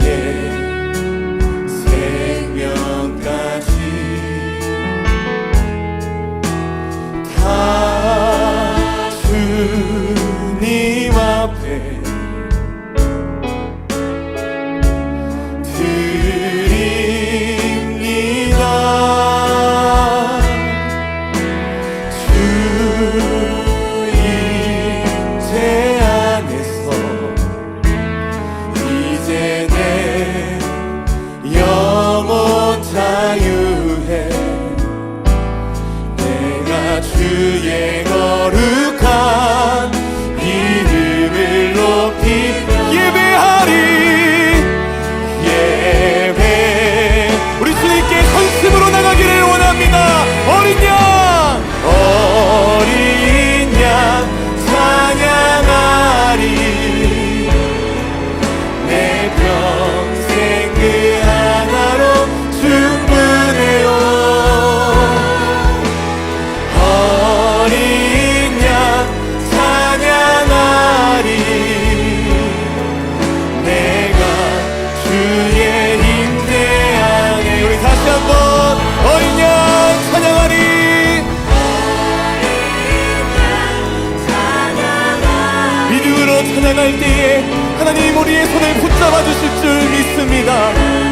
yeah. 주의 주여 찬양할 때에 하나님 우리의 손을 붙잡아 주실 줄 믿습니다